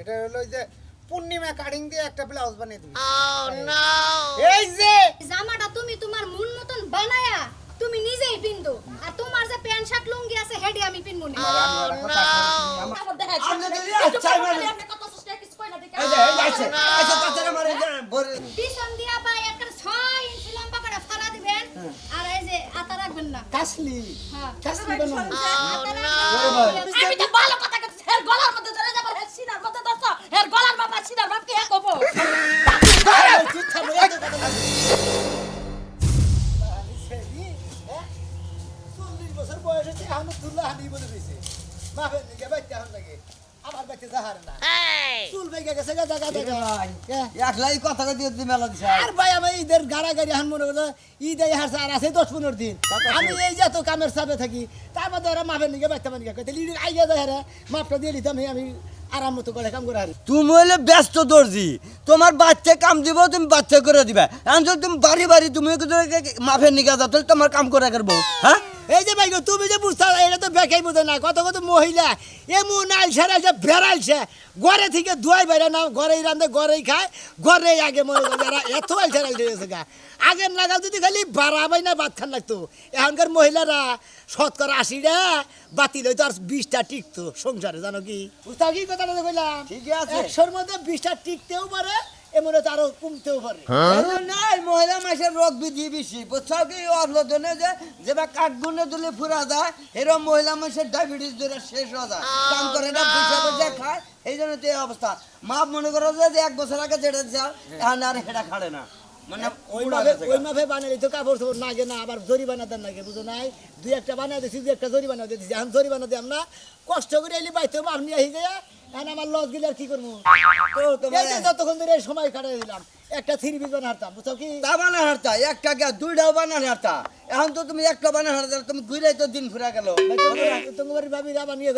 এটা হলো যে পূর্ণিমা কাটিং দিয়ে একটা ব্লাউজ বানিয়ে দিবি। এই। যে! জামাটা তুমি তোমার মন মতন বানায়া তুমি নিজেই পিনতো আর তোমার যে প্যান্ট শার্ট লুঙ্গি আছে হেডি আমি পিনবো না। পিছন দিয়া বা একটা ছয় ইঞ্চি লম্বা করে ফাড়া দিবেন। আর এই যে আতা রাখবেন না। কাসলি। হ্যাঁ। রাখবেন আমি তো ভালো কথা কইছি গলার মধ্যে ধরে সিনার মধ্যে দছ হের গলার বাবা সিনার বাপ কি হে কব? চল্লিশ বছর বয়স হচ্ছে এখনও তুল্লা হানি বলে রয়েছে বাপের দিকে বাইতে এখন লাগে আমার বাইতে যাহার না চুল বেগে গেছে গা জায়গা দেখা। একলাই কথা কই দিয়ে মেলা দিছে। আর ভাই আমি ঈদের গাড়াগাড়ি হান মনে করো ঈদ এই হারছে আর আছে দশ পনেরো দিন। আমি এই যে তো কামের চাপে থাকি তার মধ্যে ওরা মাপের নিকে বাইতে মানিকে কইতে ঈদের আইয়া যায় রে মাপটা দিয়ে দিতাম আমি আরাম মতো করে কাম করে তুমি হলে ব্যস্ত দর্জি। তোমার বাচ্চা কাম দিব, তুমি বাচ্চা করে দিবা। এখন তুমি বাড়ি বাড়ি তুমি মাফের নিকা যাও তাহলে তোমার কাম করে করব হ্যাঁ? এই যে ভাই তুমি যে বুঝতে এটা তো বেকাই বুঝো না কত কত মহিলা এমন আইসা আইসা বেড়াইছে ঘরে থেকে দুয়াই বাইরে না ঘরেই রান্ধে ঘরেই খায় ঘরেই আগে মনে করে এরা এত আইসা আইসা গা। আগের লাগাল যদি খালি বাড়াবাই না ভাত খান লাগতো। এখনকার মহিলারা শতকরা আশিটা বাতিল হইতো আর বিশটা টিকতো সংসারে জানো কি? বুঝতাও কি কথাটা কইলাম? ঠিকই আছে। একশোর মধ্যে বিশটা টিকতেও পারে এমন আরও কমতেও পারে। নাই মহিলা মাসের রোগ বিধি বেশি। বুঝছ কি? অর্লদনে যে যেবা কাঠ গুনে দিলে ফুরা যায় এরকম মহিলা মাসের ডায়াবেটিস ধরে শেষ হয়ে যায়। কাম করে না খায় এই জন্য তো এই অবস্থা। মা মনে করো যে এক বছর আগে যেটা যাও এখন আর হেটা খাড়ে না। মানে বানালে তো কাপড় চোপড় নাগে না আবার জরিমানা দেন নাগে বুঝো নাই? দুই একটা বানাই দিছি দুই একটা জরিমানা দিয়ে দিছি। এখন জরিমানা দিলাম না কষ্ট করে এলি বাইতে আপনি আহি যায় আমার লস গেলে আর কি করব? তো তোমার এই যতক্ষণ ধরে সময় কাটাই দিলাম একটা থ্রি পিস বানা হারতাম বুঝছ কি? তা বানা হারতা একটা গে দুইটাও বানা হারতা। এখন তো তুমি একটা বানা হারতা তুমি ঘুরে তো দিন ফুরা গেল। তোমার ভাবি আবার নিয়ে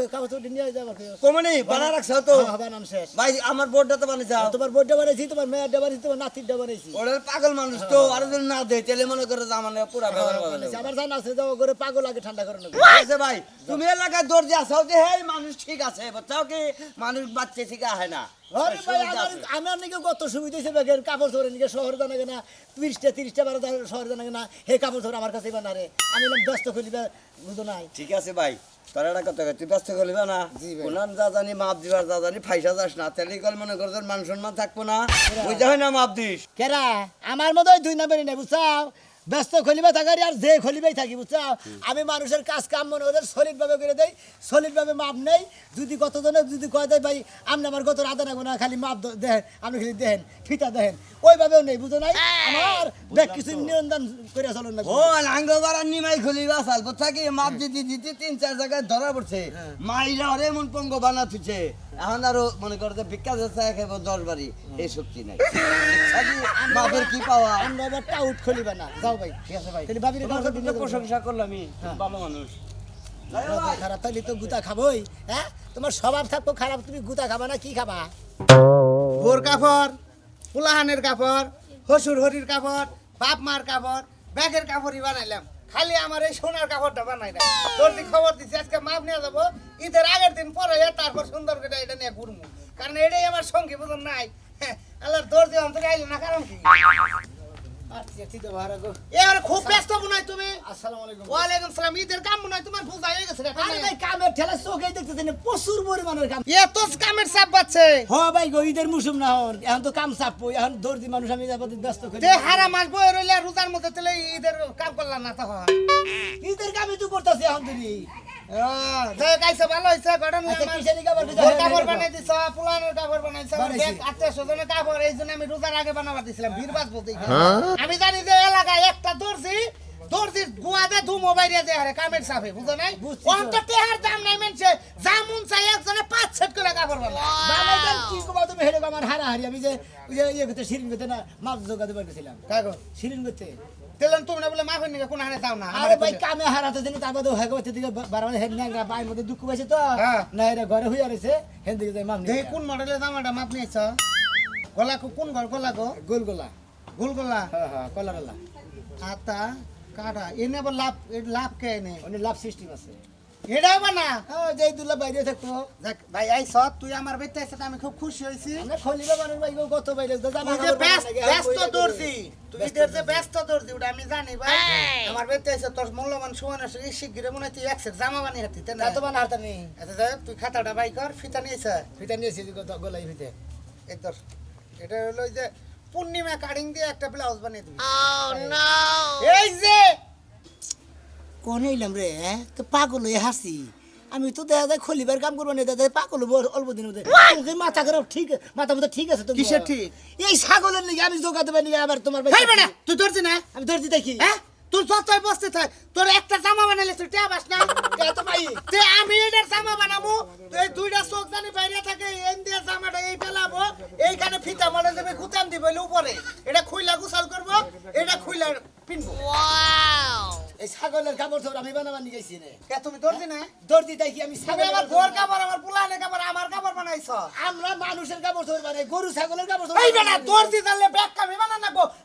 যাবার কমনি বানা রাখছো তো। হ্যাঁ, বানান শেষ। ভাই আমার বোর্ডটা তো বানিয়েছে তোমার বইটা বানাইছি তোমার মেয়েরটা বানাইছি তোমার নাতিরটা বানাইছি। ওরা পাগল মানুষ তো আর যদি না দেয় তাহলে মনে করে যে আমার পুরা আমার জানা আছে যাও করে পাগল আগে ঠান্ডা করে নেব। আছে ভাই তুমি এলাকায় দর্জি আসাও যে হ্যাঁ মানুষ ঠিক আছে বুঝছাও কি? মানুষ বাচ্চা ঠিক আহে না। আরে ভাই আমার আমার নাকি কত সুবিধা হয়েছে ব্যাগের কাপড় ধরে নাকি শহর জানা না তিরিশটা তিরিশটা বারো শহর জানা না হে কাপড় ধরে আমার কাছে বানা রে। আমি ব্যস্ত খুলিবে বুঝো নাই। ঠিক আছে ভাই তোর একটা কথা তুই ব্যস্ত না। যা জানি মাপ দিবার যা জানি ফাইসা যাস না। তাহলে কল মনে কর তোর মান সম্মান থাকব না। বুঝতে হয় না মাপ দিস। কেরা? আমার মতো দুই নম্বরই নেই বুঝছাও? ব্যস্ত খলিবে থাকারি আর যে খলিবেই থাকি বুঝছাও আমি মানুষের কাজ কাম মনে ওদের সলিড ভাবে করে দেই সলিড ভাবে মাপ নেই। যদি কতজনে যদি কয় দেয় ভাই আপনি আমার কত রাধা না গোনা খালি মাপ দেন আপনি খালি দেন ফিতা দেন ওইভাবেও নেই বুঝো নাই? আমার ব্যাগ কিছু নিয়ন্ত্রণ করে চলুন না ও লাঙ্গ নিমাই খুলি বাসাল বুঝছা কি? মাপ দিতে দিতে তিন চার জায়গায় ধরা পড়ছে। মাইরা ওরে এমন পঙ্গ বানা তুছে এখন আরও মনে করো যে ভিক্ষা যাচ্ছে খাইব দশ বাড়ি এই শক্তি নাই। বুঝছা কি? মাপের কি পাওয়া? আমরা এবার টাউট খলিবে না যাও ভাই ঠিক আছে ভাই। খালি ভাবির তোমার কাছে তো প্রশংসা করলাম আমি। ভালো মানুষ। খারাপ থাকলে তো গুতা খাবোই হ্যাঁ? তোমার স্বভাব থাকব খারাপ তুমি গুতা খাবা না কি খাবা? বোর কাপড় পুলাহানের কাপড় হসুর হরির কাপড় বাপ মার কাপড় ব্যাগের কাপড়ই বানাইলাম। খালি আমার এই সোনার কাপড়টা বানাই না তোর দি খবর দিচ্ছি আজকে মাপ নিয়ে যাব ঈদের আগের দিন পরে তারপর সুন্দর করে এটা নিয়ে ঘুরবো কারণ এটাই আমার সঙ্গী বুঝুন নাই। হ্যাঁ, আল্লাহর দৌড় দিয়ে অন্তরে আইলো না কারণ কি? এবার খুব ব্যস্ত মনে হয় তুমি। ওয়ালাইকুম সালাম ঈদের কাম মনে হয় তোমার বুঝা হয়ে গেছে আরে ভাই কামের ঠেলা চোখেই দেখতেছেন? প্রচুর পরিমাণের কাম। এত কামের চাপ পাচ্ছে হ ভাই গো ঈদের মুসুম না হন এখন তো কাম। চাপ পই এখন দর্জি মানুষ আমি যাব ব্যস্ত করি তে হারা মাস বই রইলে রোজার মধ্যে তেলে ঈদের কাম করলাম না তখন ঈদের কামই তো করতেছি এখন ধরি গঠন আচ্ছা জন্য আমি রোজার আগে বানাবার দিছিলাম বীর বলতে আমি জানি যে এলাকায় একটা দর্জি দর্জির গুয়াতে ধু মোবাইল দিয়ে হারে কামের সাফে বুঝো নাই? বুঝছি তো। অন্তত দাম নাই মেনছে যা মন চাই একজনে পাঁচ সেট করে কাপড় বানায়। বানাইতেন কি কবা তুমি হেরে আমার হারা হারি আমি যে ওই যে ইয়ে করতে শিরিন করতে না মাছ জোগাতে পারতেছিলাম। কাগো শিরিন করতে? তেলেন তুমি না বলে মাফের নিকে কোন হানে যাও না? আরে ভাই কামে হারাতে দিন তারপরে হেগে হচ্ছে দিকে বারবার হেড ন্যাংরা বাইর মধ্যে দুঃখ পাইছে তো। হ্যাঁ। না এরা ঘরে হইয়া রয়েছে হেন দিকে যাই মাম দেখি কোন মডেলের জামাটা মাপ নিয়েছ? গলা কো- কোন ঘর গলা গো? গোল গোলা গোল গলা হ্যাঁ হ্যাঁ কলার আলা আতা কাটা এনে আবার লাভ লাভ কে এনে? লাভ সিস্টেম আছে। এটাও বানা যেই দুলা বাইরে থাকতো। দেখ ভাই আইস তুই আমার বেতে আইসে আমি খুব খুশি হয়েছি। আমরা খলিবা মানুষ ভাই কত বাইরে তো তুই যে ব্যস্ত বানাই, ব্যস্ত বইটা দর্জি। তুই যে ব্যস্ত দর্জি ওটা আমি জানি ভাই। আমার বেতে আইসে তোর মূল্যবান সময় আছে মনে তুই জামা বানিয়ে হাতি তা তো বানা নেই। আচ্ছা তুই খাতাটা বাই কর ফিতা নিয়েছে ফিটা নিয়েছি গলাই ফিতে। এই তোর এটা হলো ওই যে পূর্ণিমা কাটিং দিয়ে একটা ব্লাউজ বানিয়ে দিবি। এই যে! কোন এলাম রে? তো পাগল হয়ে হাসি। আমি তো দেখা যায় খলিবার কাম করব না দেখা পাগল হব অল্প দিনের মধ্যে। তোমাকে মাথা করে ঠিক মাথা মধ্যে ঠিক আছে তো কিসের ঠিক? এই ছাগলের নাকি আমি জোগাতে পারি আবার তোমার বেটা তুই ধরছি না? আমি ধরছি দেখি। হ্যাঁ? তুই যতই বসতে থাক। তোর একটা জামা বানাইলে তুই টেয়া পাস না? এত পাই। তে আমি এটার জামা বানাবো এই দুইটা চোখ জানি বাইরে থাকে এই দিয়ে জামাটা এই ফেলাবো। এইখানে ফিতা মনে দেবে গুতাম দিব উপরে। এটা খুইলা গুছাল করব এটা খুইলা পিনবো এই ছাগলের কাপড় চোপড় আমি বানাবার নিয়ে গেছি কে তুমি ধরছি না? ধরছি দেখি আমি আমার কাপড় ঘর কাপড় আমার পুলানে কাপড় আমার কাপড় বানাইছ? আমরা মানুষের কাপড় চোপড় বানাই গরু ছাগলের কাপড় এই চোপড় বেটা দর্জি জানলে ব্যাগ কামি বানা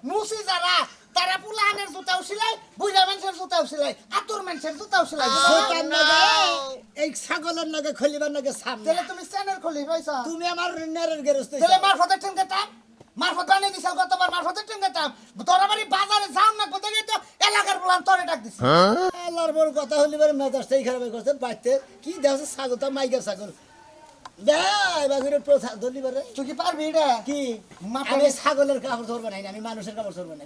নুসি যারা তারা পুলানের জুতাও সিলাই বুড়া মানুষের জুতাও সিলাই আতুর মানুষের জুতাও সিলাই নাগে, এই ছাগলের নাগে খলিবার নাগে সামনে। তাহলে তুমি চ্যানেল খুলি পাইছ তুমি আমার নেরের গেরস্ত তাহলে মারফতের টেন গেতাম মারফত বানিয়ে দিছাল কতবার মারফতের টেন গেতাম তোরা বাড়ি বাজারে যাও না কোথায় গিয়ে তো এলাকার বললাম তোরে ডাক দিছি। আল্লাহর বড় কথা হলি এবার মেজাজটাই খারাপ হয়ে করছেন বাইতে কি দেখছে ছাগল তো মাইকের ছাগল। মাথা- আমি ছাগলের কাপড় ধরবো না আমি মানুষের কাপড় ধরবো না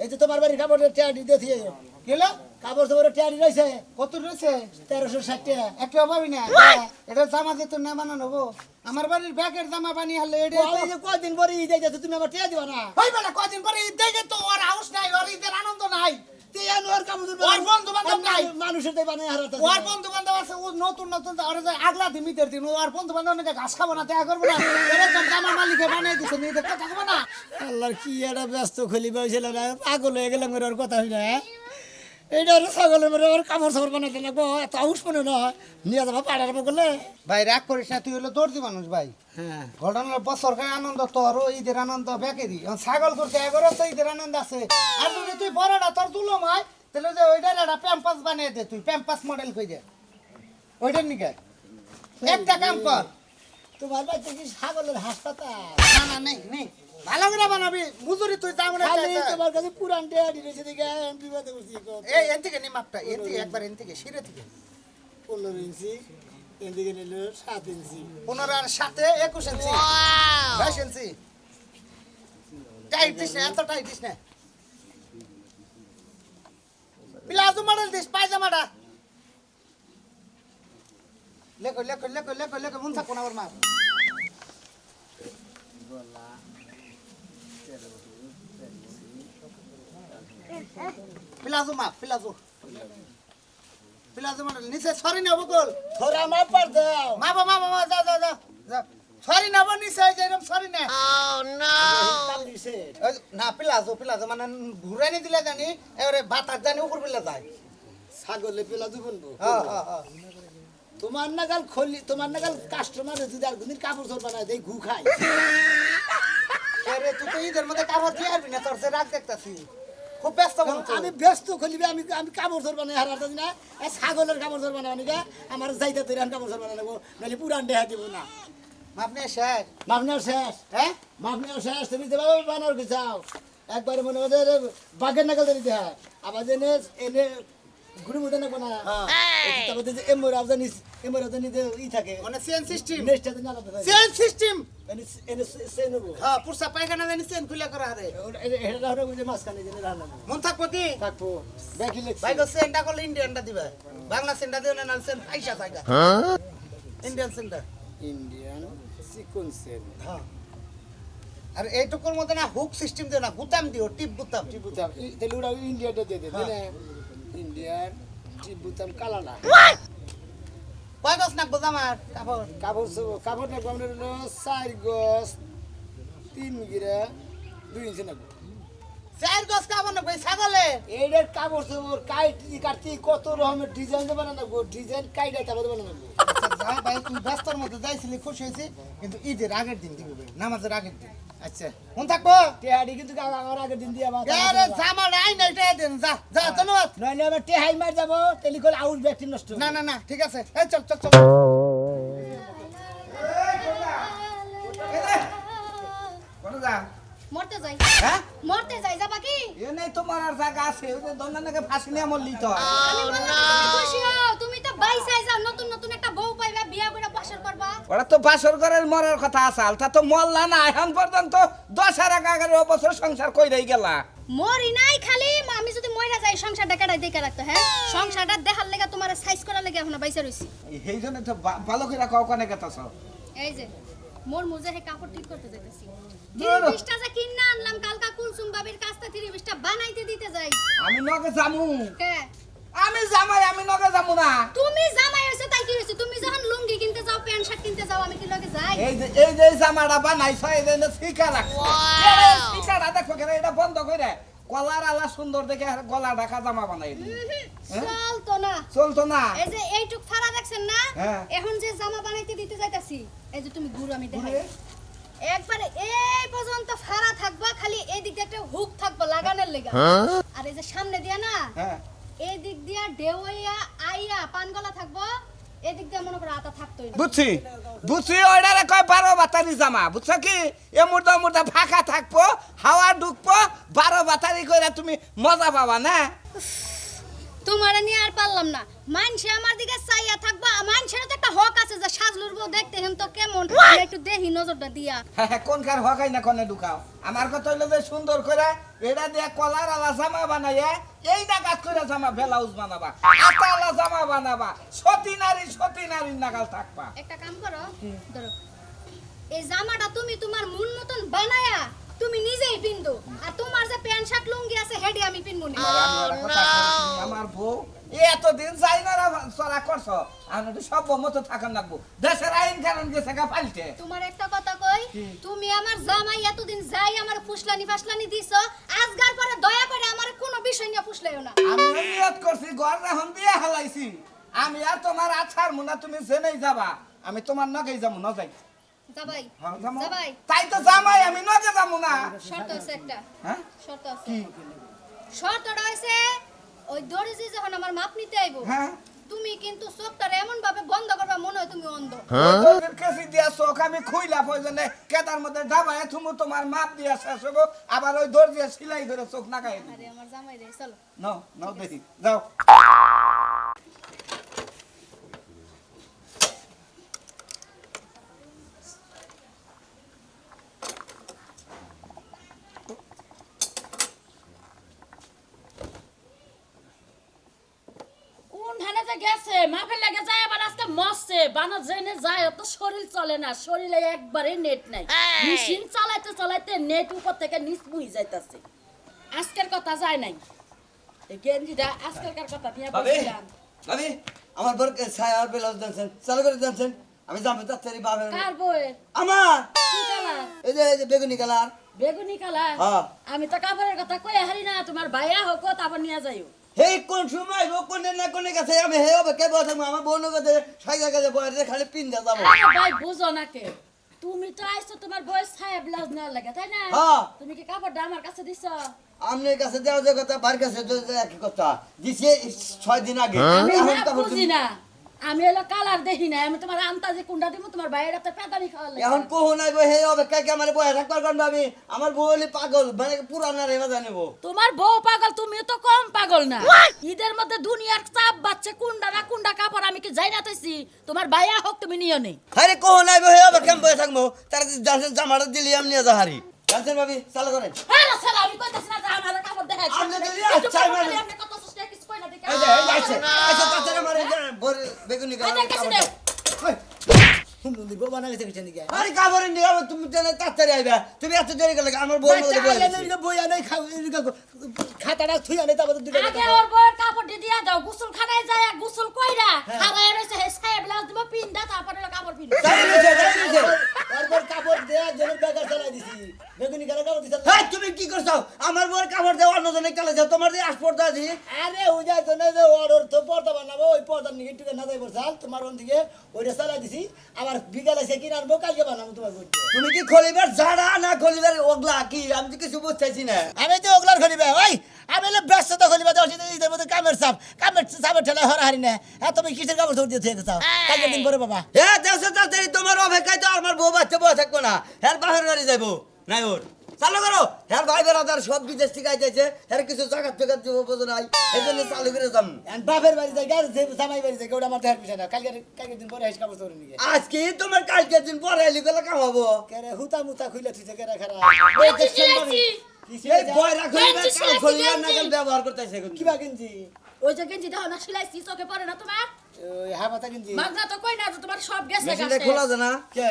এই যে তোমার বাড়ির কাপড়ের টিয়ারি দিয়ে গেল কাপড় তোমার টিয়ারি রয়েছে? কত রয়েছে? তেরোশো ষাট টাকা। একটা না? এটা জামা দিয়ে তোর না বানানো হব আমার বাড়ির ব্যাগের জামা বানিয়ে হলে এটা যে কদিন পরে ঈদ তুমি আমার টিয়া দিবা না? হইবে না কদিন পরে ঈদ দেখে তো ওর হাউস নাই ওর ঈদের আনন্দ নাই। তিয়ান ওর কাপড় ধরবো ওর বন্ধু-বান্ধব নাই। মানুষের তাই বানায় হারাতে ওর বন্ধু বান্ধব আছে ও নতুন নতুন ওরা যে আগলা দিন ঈদের দিন ওর বন্ধু বান্ধব অনেকে ঘাস খাব না দেখা করব না এরকম জামা মালিকে বানিয়ে দিছে ঈদের কথা খাব না আল্লাহর কি একটা ব্যস্ত খুলি পাইছিল পাগল হয়ে গেলাম ওর কথা হ্যাঁ? এইটা ওর ছাগলের মধ্যে ওর কাপড় সাপড় বানাতে লাগবো এত আউস মনে নয় নিয়ে যাব পাড়ার বলে ভাই রাগ করিস না তুই হলো দর্জি মানুষ ভাই। হ্যাঁ। ঘটনার বছর খায় আনন্দ তোর ও ঈদের আনন্দ বেকেরি ছাগল করতে এগারো তো ঈদের আনন্দ আছে। আর যদি তুই বড়টা তোর তুলো মায় তাহলে যে ওইটার একটা প্যাম্পাস বানিয়ে দে তুই প্যাম্পাস মডেল কই দে। ওইটার নিকে। একটা কাম কর তোমার বাচ্চা কি ছাগলের হাসপাতাল না না নেই নেই। ভালো করে বানাবি মুজুরি তুই দাম খালি তোমার কাছে পুরান টেয়ারি রয়েছে দেখে আমি বিপদে বসি এই এন থেকে নি মাপটা এন থেকে একবার এন থেকে সিরে থেকে পনেরো ইঞ্চি এদিকে নিল সাত ইঞ্চি। পনেরো আর সাথে একুশ ইঞ্চি। বাইশ ইঞ্চি। টাইট দিস না এত টাইট দিস না। প্লাজো মডেল দিস পায়জামাটা। লেখো লেখো লেখো লেখো লেখো মন থাকো না আমার প্লাজো মা প্লাজো প্লাজো মডেল নিচে সরি না বকল থোড়া মাপ পার দাও মা বা মা মা যা যা যা যা সরি না বনি সাই যাই সরি না না প্লাজো প্লাজো মানে ঘুরানি দিলে জানি এবারে বাতাস জানি উপর পেলে যায় ছাগলে পেলা দুবনবো হ্যাঁ হ্যাঁ হ্যাঁ তোমার নাগাল খলি তোমার নাগাল কাস্টমার যদি আর কোনদিন কাপড় চোর বানায় দেয় ঘু খাই আরে তুই তো ঈদের মধ্যে কাপড় দিয়ে আসবি না তোর সে রাগ দেখতাছি। খুব ব্যস্ত আমি ব্যস্ত খুলিবি আমি আমি কামড় ধরবো না হারাতে না। এ ছাগলের কামড় ধরবো না অনেকে। আমার যাইতে তৈরি কামড় ধরবো না নেব নাহলে পুরান দেহা দিব না। মাপনে শেষ। মাপনার শেষ। হ্যাঁ? মাপনার শেষ। তুমি যেভাবে বানার চাও একবারে মনে হয় বাঘের নাগাল দিতে হয়। আবার এনে এনে ঘুরে মুদে না। তারপর যে এমর আবজানি এমর আবজানি যে ই থাকে মানে সিস্টেম না সিস্টেম এনে এনে হ্যাঁ পুরসা পায়খানা জানি চেন খুলে করা হারে। এটা হলো যে মাঝখানে যে রান্না মন থাকব কি? থাকব। দেখি লিখছি। ভাই গো চেনটা করলে ইন্ডিয়ানটা দিবে। বাংলা চেনটা দিও না না চেন পয়সা থাকা ইন্ডিয়ান চেনটা ইন্ডিয়ান চিকন সেল হ্যাঁ। আর এইটুকুর মধ্যে না হুক সিস্টেম দিও না গুতাম দিও টিপ গুতাম। টিপ বুতাম তাহলে ওরা ইন্ডিয়াটা দিয়ে না ইন্ডিয়ান টিপ বুতাম কালানা কয় গছ নাকবো আমার কাপড়? কাপড় চোপড় কাপড় নাকবো আমরা হলো চার গছ তিন গিরা দুই ইঞ্চি নাকবো। চার গছ কাপড় নাকবো এই ছাগলে? এইটার কাপড় চোপড় কাইটি কাটতি কত রকমের ডিজাইন দেবে না নাকবো ডিজাইন কাইটা তারপরে দেবে না নাকবো। আচ্ছা, যা ভাই তুই ব্যস্তর মধ্যে যাইছিলি খুশি হয়েছি কিন্তু ঈদের আগের দিন দিবি নামাজের আগের দিন। আচ্ছা কোন থাকব? টেহারি কিন্তু আমার দিন দিয়ে আমার আরে জামা নাই নাই এটা দেন যা যা ধন্যবাদ। নইলে আবার টেহাই মার যাব টেলিকল আউট ব্যক্তি নষ্ট না না না ঠিক আছে। এই চল চল চল। কোন যা মরতে যাই। হ্যাঁ? মরতে যাই যাবা কি? এ নেই তোমার আর জায়গা আছে। ওই যে দন্ডানাকে ফাঁসি নিয়ে মরলি তো তুমি খুশি হও। তুমি তো বাইসাই যাও নতুন নতুন একটা বউ পাইবা বিয়া করে ওরা তো বাসর ঘরের মরার কথা আসাল তা তো মরলা না এখন পর্যন্ত দশ আর এগারো বছর সংসার কইরাই গেলা। মরি নাই খালি আমি যদি মইরা যাই সংসারটা কাটাই দেখে রাখতো হ্যাঁ? সংসারটা দেখার লেগে তোমার সাইজ করার লেগে এখন বাইসা রইছি। এই জন্য তো ভালো করে কাউ কানে গেতাছ। এই যে মোর মুজে হে কাপড় ঠিক করতে যাইতেছি। তিরিশটা যে কিনা আনলাম কালকা কুলসুম বাবির কাছটা তিরিশটা বানাইতে দিতে যাই। আমি নগে যামু। কে? আমি জামাই আমি নগে যামু না তুমি জামাই হইছো তাই কি হইছে তুমি যখন লুঙ্গি কিনতে যাও প্যান্ট শার্ট কিনতে যাও আমি কি লগে যাই? এই যে এই যে জামাটা বানাইছ এই যে শিকা রাখছ শিকাটা দেখো কেন এটা বন্ধ করে কলার আলা সুন্দর দেখে গলা ঢাকা জামা বানাই। হ্যাঁ? চল তো না। চলতো না। এই যে এইটুক ফাড়া দেখছেন না? হ্যাঁ। এখন যে জামা বানাইতে দিতে যাইতাছি এই যে তুমি গুরু আমি দেখাই। ঘুরে? একবারে এই পর্যন্ত ফাড়া থাকবা খালি এই দিক দিয়ে একটা হুক থাকবা লাগানোর লেগা। আর এই যে সামনে দিয়া না হ্যাঁ। এই দিক দিয়া ডেওয়া আইয়া পানগলা থাকব। বুঝছি? বুঝছি ওইটারে কয় বারো বাতারি জামা বুঝছ কি? এ মুর্দা মুর্দা ফাঁকা থাকব হাওয়া ঢুকবো বারো বাতারি করে তুমি মজা পাবা না? তোমার নিয়ে আর পারলাম না। মানছে আমার দিকে চাইয়া থাকবা মানছের তো একটা হক আছে যে সাজলুর বউ দেখতে হেন তো কেমন একটু দেখি নজরটা দিয়া। হ্যাঁ হ্যাঁ কোন কার হকাই না কোনে ঢুকাও? আমার কথা হইল যে সুন্দর করে এটা দিয়ে কলার আলা জামা বানাইয়া এই নাগাদ করে জামা ব্লাউজ বানাবা আতা আলা জামা বানাবা সতী নারী সতী নারীর নাগাল থাকবা। একটা কাম করো ধরো এই জামাটা তুমি তোমার মন মতন বানায়া তুমি নিজেই পিনতো আর তোমার যে প্যান্ট শার্ট লুঙ্গি আছে হেডি আমি পিনবো না। আমি ওরা আমার বউ এ এতদিন যাই না চলা করছ। আমি একটু সব মতো থাকার লাগবো। দেশের আইন কারণ গেছে গা পাল্টে। তোমার একটা কথা কই? তুমি আমার জামাই এতদিন যাই আমার ফুসলানি ফাসলানি দিছো আজগার পরে দয়া করে আমার কোনো বিষয় নিয়ে ফুসলাইও না। আমি নিয়ত করছি ঘর এখন দিয়ে হালাইছি। আমি আর তোমার আছার মুনা তুমি জেনেই যাবা। আমি তোমার নগেই যাব ন যাই হ্যাঁ, তাই তো জামাই আমি নগে যাব না। শর্ত আছে একটা। হ্যাঁ? শর্ত আছে। কি? শর্তটা হইছে ওই দর্জি যখন আমার মাপ নিতে আইবো হ্যাঁ। তুমি কিন্তু এমন ভাবে বন্ধ করবা মনে হয় তুমি অন্ধ। কেসি দিয়া চোখ আমি খুইলা কেদার মধ্যে ডাবায় তুমি তোমার মাপ দিয়া শেষ হব আবার ওই দর্জিয়া সিলাই করে চোখ দিই আরে আমার জামাই রে চলো। নাও নাও দেখি। যাও কোন ধানে যে গেছে মাফের লাগে যায় আবার আজকে মরছে। বানা জেনে যায় তো শরীর চলে না শরীরে একবারে নেট নাই। মেশিন চালাইতে চালাইতে নেট উপর থেকে নিচ মুই যাইতাছে। আজকের কথা যায় নাই। এই গেঞ্জিটা আজকালকার কথা নিয়ে বলছিলাম। ভাবি আমার বরকে ছায়া আর ব্লাউজ জানছেন চালু করে জানছেন আমি জানব তাড়াতাড়ি বাবা কার বউয়ের? আমার! এই যে এই যে বেগুনি কালার। বেগুনি কালার? হ্যাঁ। আমি তো কাপড়ের কথা কই হারি না তোমার ভাইয়া হোক তারপর নিয়ে যাইও। হেই কোন সময় ও কোন না কোন কাছে আমি হে হবে কে বসে আমার বোন কাছে সাইকেল কাছে বসে খালি পিন দিয়ে যাব ভাই বুঝো না কে? তুমি তো আইছো তোমার বয়স ছায়া ব্লাউজ না লাগে তাই না? হ্যাঁ। তুমি কি কাপড়টা আমার কাছে দিছো? আমনের কাছে দেওয়া যে কথা বার কাছে একই কথা দিছে ছয় দিন আগে। আমি বুঝি না। আমি হলো কালার দেখি না আমি তোমার আন্তাজে কুন্ডা দিব তোমার বাইরে তো পেদানি খাওয়া লাগে। এখন কোহ নাই হে হবে কে কে আমার বয়ে থাকবার কারণ আমি? আমার বউ হলি পাগল মানে পুরানা রেবা জানিব তোমার বউ পাগল তুমিও তো কম পাগল না। ঈদের মধ্যে দুনিয়ার চাপ বাচ্চা কুন্ডা না কুন্ডা কাপড় আমি কি যাই না তাইছি তোমার ভাইয়া হোক তুমি নিও নেই আরে কোহ নাই হে হবে কেম বয়ে থাকব। তার জামাটা দিলি আমি নিয়ে যাহারি। জানছেন ভাবি? চালু করেন হ্যাঁ না স্যার আমি কইতাছি না যে আমার কাপড় দেখাই। আপনি যদি আচ্ছা মানে- চেষ্টা কিছু কই না দেখে এই যে এই যে আইছে আচ্ছা আমার এই যে বরে বেগুনি এই কালার দেখ কাছে দে বউ বানা গেছে কিছু নাকি আরে তুমি জানে তাড়াতাড়ি আইবা তুমি এত দেরি করলে আমার বউ মধ্যে বয়ে গেছে। খাতাটা থুই আনে তারপর দুটো আগে ওর বউয়ের কাপড় দিয়ে দিয়া দাও গোসল খানায় যায় গোসল কইরা খারায় রইছে হে সাহেব ব্লাউজ দিব পিন দা তারপরে কাপড় পিন তাই নিছে তাই নিছে তারপর কাপড় কাপড় দিয়ে একজনের বেকার চালাই দিছি। বেগুনি কালার কাপড় দিছি। হ্যাঁ তুমি কি করছ? আমার বউয়ের কাপড় দেওয়া অন্যজনে কালে যাও তোমার দিয়ে আসপর্দা দি। আরে ও যাই তো না যে অর্ডার তো পর্দা বানাবো ওই পর্দার নিকে একটু না যাই বলছাল তোমার ওন দিকে ওইটা চালাই দিছি। আবার বিকালে সে কিনে আনব কালকে বানাবো তোমার বলতে তুমি কি খলিবার জাড়া না খলিবার ওগলা? কি আমি তো কিছু বুঝতেছি না। আমি তো ওগুলার খলিবে ওই আমি হলে ব্যস্ততা খলিবে তো ঈদের মধ্যে কামের চাপ। কামের চাপের ঠেলা হরা হারি না। হ্যাঁ তুমি কিসের কাপড় চোর দিয়ে থেকে চাও কালকে দিন পরে বাবা। হ্যাঁ দেশে তোমার অপেক্ষায় তো আমার বউ বাচ্চা বসে থাকব না। হ্যাঁ বাপের বাড়ি যাইবো। নাই ওর চালু করো। হ্যাঁ ভাই বেড়াদার সব বিদেশ থেকে আইতেছে। হ্যাঁ কিছু দিব বোঝো নাই। এই জন্য চালু করে যাম। বাপের বাড়ি যায় গাড়ি যে জামাই বাড়ি যায় ওটা আমার দেখার বিষয় না কালকে কালকে দিন পরে নিয়ে আজকে তোমার কালকে দিন পরে এলি গেলে কামাবো কেরে হুতা মুতা খুইলে তুই কেরে খারাপ। এই বয়রা খলিবার গেঞ্জি খলিবার নাগাল ব্যবহার করতেছে কিবা কিনছি ওই যে গেঞ্জি দাও না সিলাইছি চোখে পড়ে না তোমার? ওই হাবাতা কিনছি মাগনা তো কই না তোমার সব গেছে মেশিনটা খোলা যায় না। কে?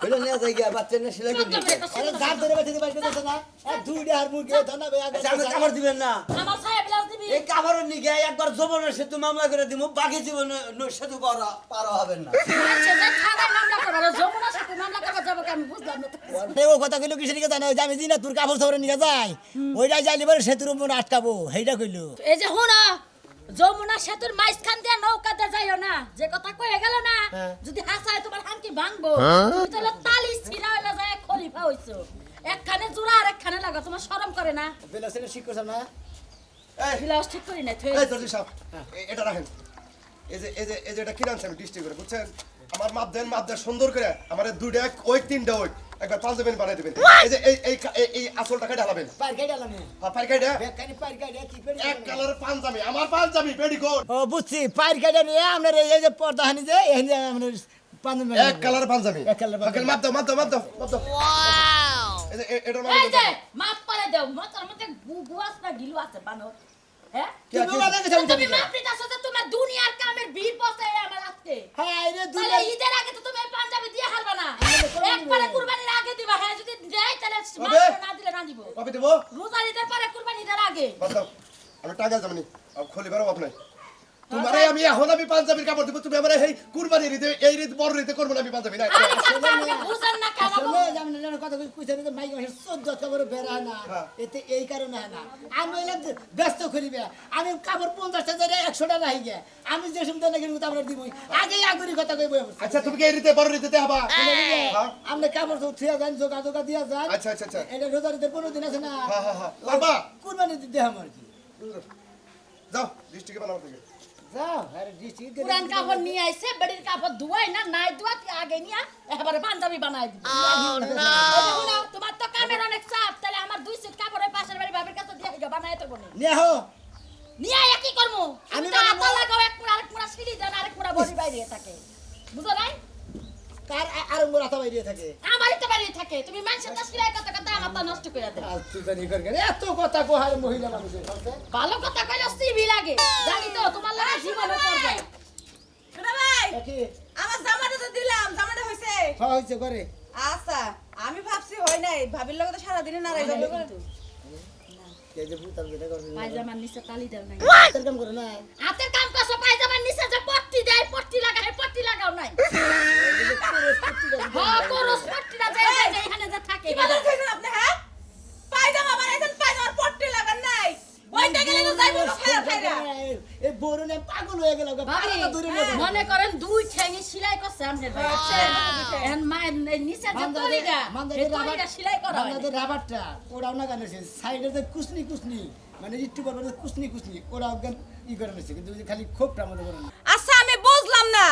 হইলে নিয়ে যাই গিয়া বাচ্চা সেলাই করে। পড়ে আরে দাঁত ধরে বেঁচে কথা না। দুইটা আর মুরগি ধনা বে আগে আমার দিবেন না? আমার ছায়া ব্লাউজ দিবি? এই একবার সেতু মামলা করে দিব বাকি জীবনে ন- সেতু পারা পারা হবেন না। আচ্ছা যে থানায় মামলা যমুনা মামলা করবার যাব কি আমি বুঝলাম না। ও কথা কইলো কিসের নিকে জানো? যে আমি দিনা তোর কাপড় চোরে নিয়ে যাই ওইটা যাইলে পরে সেতুর উপর আটকাবো সেইটা কইলো। এই যে হুনা! যমুনা সেতুর মাঝখান দিয়ে নৌকাতে যাইও না। যে কথা কয়ে গেল না হ্যাঁ। যদি হাসায় তোমার হানকি ভাঙবো তুমি তাহলে তালি ছিড়া হইলে যায় খলিফা হইছো। একখানে জোড়া আর একখানে লাগা তোমার শরম করে না। বেলা সেটা শিখ করছ না? ব্লাউজ ঠিক করি না থুয়ে এই দর্জি সাহেব এটা রাখেন। এই যে এই যে এই যে এটা কিনে আনছি আমি ডিস্ট্রিক্ট করে বুঝছেন? আমার মাপ দেন মাপ দেন সুন্দর করে। আমার দুইটা এক ওই তিনটা ওই একবার পাঁচ দেবেন বানাই দেবেন। এই যে এই এই এই- আসলটাকে ঢালাবেন। পার হ্যাঁ পাইকাইটা বেকানি পার কেটে কি করে এক কালারের পাঞ্জাবি আমার পাঞ্জাবি গুড ও বুঝছি পার কেটে নিয়ে আপনার এই যে পর্দা হানি যে এই যে আপনার পাঁচ এক কালার পাঞ্জাবি। এক কালারের পাঞ্জাবি। মাপ দাও মাপ দাও মাপ দাও মাপ দাও। এই যে এটার মাপ দাও। মাপ করে দেও মাথার মধ্যে আছে না গিলু আছে বানো হ্যাঁ? আজকে। হ্যাঁ রে দুই তাহলে ঈদের আগে তো তুমি এই পাঞ্জাবি দিয়ে হারবা না। একবারে কুরবানির আগে দিবা হ্যাঁ যদি দেয় তাহলে কবে? মাপ না দিলে না দিব। কবে দেবো? রোজার ঈদের পরে কুরবানিদের আগে। বাদ দাও। আমি টাকা যাবনি খলি বেরো আপনার তোমার আমি এখন আমি পাঞ্জাবির কাপড় দিব তুমি আমার এই কুরবানির ঈদে এই ঈদ বড় ঈদে করব না আমি পাঞ্জাবি না হ্যাঁ। এতে এই কারণে না। আমি ব্যস্ত করিবে আমি কাপড় পঞ্চাশ হাজার একশো টাকা গে। আমি যে সময় নাকি তারপরে দিব আগেই আগুরি কথা কইব আচ্ছা তুমি কি এই ঈদে বড় ঈদে হবা হ্যাঁ। আপনি কাপড় তো থিয়া যান জোগা জোগা দিয়া যান। আচ্ছা আচ্ছা আচ্ছা। এটা রোজারিতে পনেরো দিন আছে না। হ্যাঁ কুরবানি দিতে আমার কি। যাও বানাবো থেকে যাও আরে ডিস্ট্রিক্ট পুরান কাপড় নিয়ে আইছে বেড়ির কাপড় ধুয়াই না নাই ধোয়া তুই আগে নিয়ে এবারে পাঞ্জাবি বানাই দিবি। তোমার তো কামের অনেক চাপ তাহলে আমার দুই সেট কাপড় ওই পাশের বাড়ি বাবার কাছে দিয়ে গিয়ে বানাই তো বনে নিয়ে হো নিয়ে আয়া কি করব আমি তো। আতা লাগাও এক মুড়া আরেক মুড়া সিঁড়ি দেন আরেক মুড়া বড়ি বাইরে থাকে। বুঝো নাই? কার আরম্ভ রাতা বাইরে থাকে? আমারই তো বাইরে থাকে। তুমি মানুষের তো সিলাই কথা কথা আমার তো নষ্ট করে দেয় আর তুই জানি কর এত কথা কোহার মহিলা মানুষের ভালো কথা কইলে সিবি লাগে। জানি তো তোমার লাগে জীবন পড়বে শোনো ভাই! আমার জামাটা তো দিলাম জামাটা হয়েছে হ্যাঁ করে। আচ্ছা আমি ভাবছি হয় নাই ভাবির লগে তো সারাদিনে নাড়াই যাবে এই যে ভূতার যেটা করবে পায়জামার নিচে তালি দেও নাই। হাতের কাম করে না। হাতের কাম করছ পায়জামার নিচে যে পট্টি দেয় পট্টি লাগায় পট্টি লাগাও নাই। হ্যাঁ করস পট্টিটা এখানে যে থাকে আপনি হ্যাঁ? পায়জামা বানাইছেন পায়জামার পট্টি লাগান নাই গেলে তো যাইবো না খায়া খাইরা এই পাগল হয়ে গেল ভাবি ধরে নিয়ে মনে করেন দুই ঠ্যাঙে সেলাই করছে আমাদের ভাই এখন মায়ের নিচে যে তলিটা এই তলিটা সেলাই করা হয় রাবারটা ওরাও না গান সাইডে যে কুসনি কুসনি মানে একটু কুসনি কুসনি ওরাও গান ই করে নিছে কিন্তু খালি খোপটা আমাদের আচ্ছা আমি বুঝলাম না।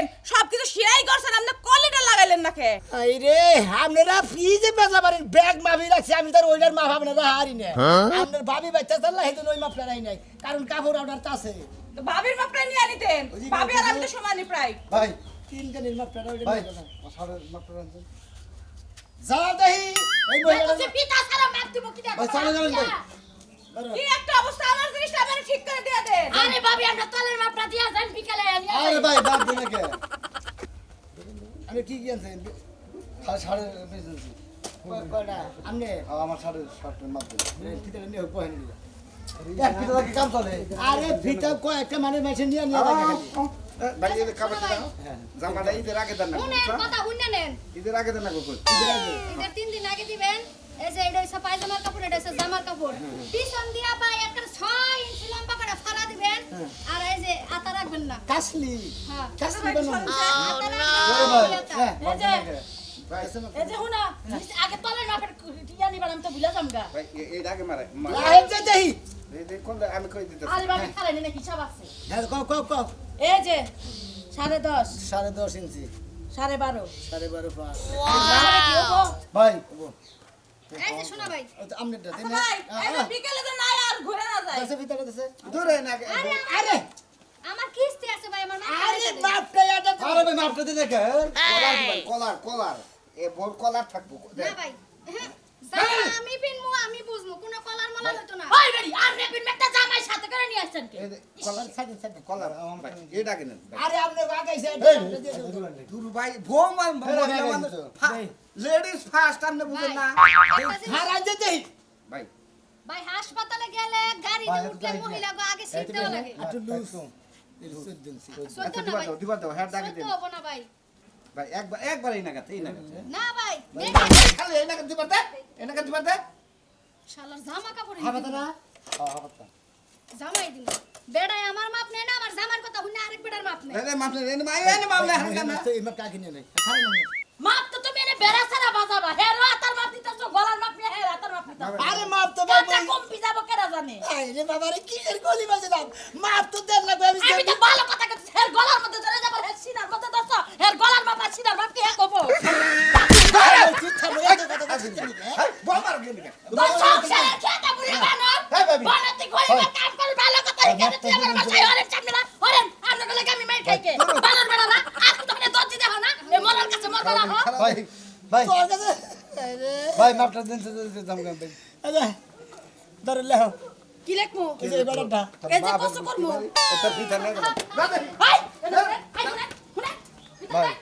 লাগাইছেন সবকিছু সেলাই করছেন আপনি কলিটা লাগাইলেন নাকি? এই রে আপনারা ফ্রিজে বেচা পারেন ব্যাগ মাপি রাখছি আমি তার ওইটার মাপ আপনারা হারি না। আপনার ভাবি বাচ্চা চাল্লা হেতু ওই মাপটা রাই নাই কারণ কাপড় অর্ডার তো আছে। তো ভাবির মাপটা নিয়ে নিতেন ওই যে ভাবি আর আমি তো সমানই প্রায়। ভাই তিন কানের মাপটা ওইটা ভাই সাড়ে মাপটা রাখছেন যা দেখি। এই বলছে পিতা সারা মার দিব কি ভাই, চালে যাবেন ভাই। কি একটা অবস্থা আমার জিনিসটা আমার ঠিক করে দিয়ে দেন। আরে ভাবি আমরা তলের মাপটা দিয়া নিয়ে আরে। ভাই বাদ দে নাকি আমি কি কি আনছেন খালি সাড়ে বেজেছি আপনি আমার সাড়ে সাতটার দেন ভিতরে নিয়ে দিলা এক লাগে কাম চলে? আরে ভিতর কয়েকটা মানে মেশিন নিয়ে নিয়ে ভাই দাও জামাটা ঈদের আগে দেন না। কথা উন্নে নেন ঈদের আগে দেন না কুকুর ঈদের তিন দিন আগে দিবেন। এই যে এটা হচ্ছে পায়জামার কাপড় এটা হচ্ছে জামার কাপড়। পিছন দিয়া পাই একটা ছয় ইঞ্চি লম্বা করে ফাড়া দিবেন। আর এই যে আতা রাখবেন না। হ্যাঁ কাশলি বানানো আতা রাখবেন এই যে এই যে হুনা আগে তলে না ফের টিয়া নিবার তো ভুলে যাম গা। ভাই এ- এইটা আগে মারে মারে। লাইন যে দেহি এই যে কোন আমি কই দিতে আরে বাবা হিসাব আছে। হ্যাঁ কও কও কও। এই যে সাড়ে দশ। সাড়ে দশ ইঞ্চি। সাড়ে বারো। সাড়ে বারো? ভাই আমার কিস্তি আছে ভাই আমার মা আরে বাপটা এটা তো আরে ভাই মাপটা দিলে কলার কলার এ বড় কলার থাকব না ভাই হ্যাঁ, আমি পিনমু আমি বুঝমু কোনো কলার মলার হতো না। ওই বেড়ি আর রেপিন একটা জামাই সাথে করে নিয়ে আসছেন কে? কলার সাইডে সাইডে কলার। ভাই এইটা কিনেন আরে আপনি আগাইছে এটা দিয়ে দিন। দূর ভাই বউ মহিলা মানুষ লেডিস ফার্স্ট আপনি বুঝেন না। হ্যাঁ রাজ্যে দেহি ভাই। ভাই হাসপাতালে গেলে গাড়িতে উঠলে মহিলা গো আগে সিট দেওয়া লাগে। একটু লুজ। এই চোদ্দ ইঞ্চি। সত্য না দিবা দাও হ্যাঁ ডাকে দিন না ভাই। ভাই একবার একবার এই নাগাতে এই নাগাতে। না ভাই খালি এই নাগাতে দিবা দে। এই নাগাতে দিবা দে। শালার জামা কাপড় না? হ্যাঁ জামাই দিন বেড়াই আমার মাপ নেই না আমার জামার কথা শুনে আরেক বেড়ার মাপ নেই নেই মাপ তো বেড়া ছাড়া বাজাবা। হে রো আতার মাপ দিতেছো গলার মাপ নিয়ে হে আতার মাপ দিতেছো আরে মাপ তো ভাই কোনটা কমপি যাব কেরা জানে? আরে বাবা রে কি এর গলি বাজে দাম? মাপ তো দেন লাগবে আমি আমি তো ভালো কথা কইছি হের গলার মধ্যে ধরে যাব হের সিনার মধ্যে দছ হের গলার মাপ আর সিনার মাপ কি এক হব চুপ থাকো এত কথা কথা চিনি এই বউ মার গেলি কে তো সংসারে খেতে বুড়ি বানর এই বাবি। বানাতে গরিব কাম করে ভালো কথা এখানে তুই আমার মাথায় হরেন সামনে না হরেন আমরা গলে আমি মাই খাইকে বানর বেড়ারা আর তো তোকে দর্জি দেখো না এ মরার কাছে মরবা না হো ভাই ভাই ভাই মাপটা দিন তো জামগান ভাই আরে ধরে লেহ কি লেখমু এই যে বেড়াটা এই যে কষ্ট করমু এটা পিতা না হাই হাই শুনে শুনে ভাই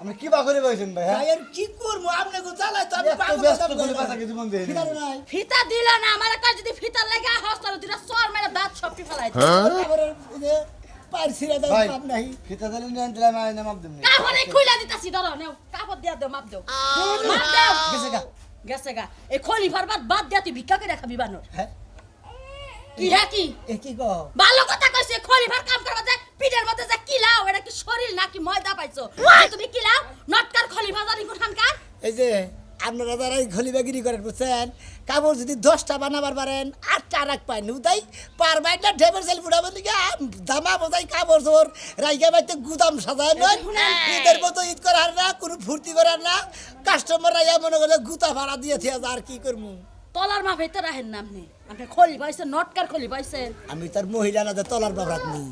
আপনি কি বা করে বলছেন ভাই হ্যাঁ ভাই আর কি করব আপনি গো জ্বালাই তো আমি পাগল ব্যস্ত করে। বাসা কিছু মন দেয় ঠিক ফিতা দিল না আমার কাছে যদি ফিতা লেগে হস্তার দিলা সর মেরে দাঁত সবটি ফেলাই তারপরে ছিঁড়ে দেয় ভাই পাপ নাই। ফিতা দিলে নিয়ে দিলাম আমি মাপ দিন কাপড়ে খুইলা দিতাছি ধরো নেও কাপড় দিয়া দেও মাপ দেও। মাপ দেও। গেছে গা। গেছে গা। এই খলি ফারবাদ বাদ দিয়া তুই ভিক্ষা করে খাবি বানর। হ্যাঁ। কি হ্যাঁ কি? এ কি কও? ভালো কথা কইছে খলি ফার কাম করবা যে পিঠের মধ্যে যে কিলাও এটা কি শরীর নাকি ময়দা পাইছো? তুমি কিলাও নটকার খলি ভাজারি কোনখানকার এই যে আপনারা যারা এই ঘলিবাগিরি করেন বুঝছেন? কাপড় যদি দশটা বানাবার পারেন আটটা রাখ পাই উদাই পার বাইটা ঢেবের সেল ফুটাবেন দিকে দামা বোঝাই কাপড় চোর রাইকা বাইতে গুদাম সাজায় নয় ঈদের মতো ঈদ করার না কোনো ফুর্তি করার না কাস্টমার রাইয়া মনে করে গুতা ভাড়া দিয়ে থিয়া আর কি করব তলার মা ভেতর রাহেন না আপনি। আপনি খলি পাইছেন নটকার খলি পাইছেন। আমি তার মহিলা না তলার বাবরাত নি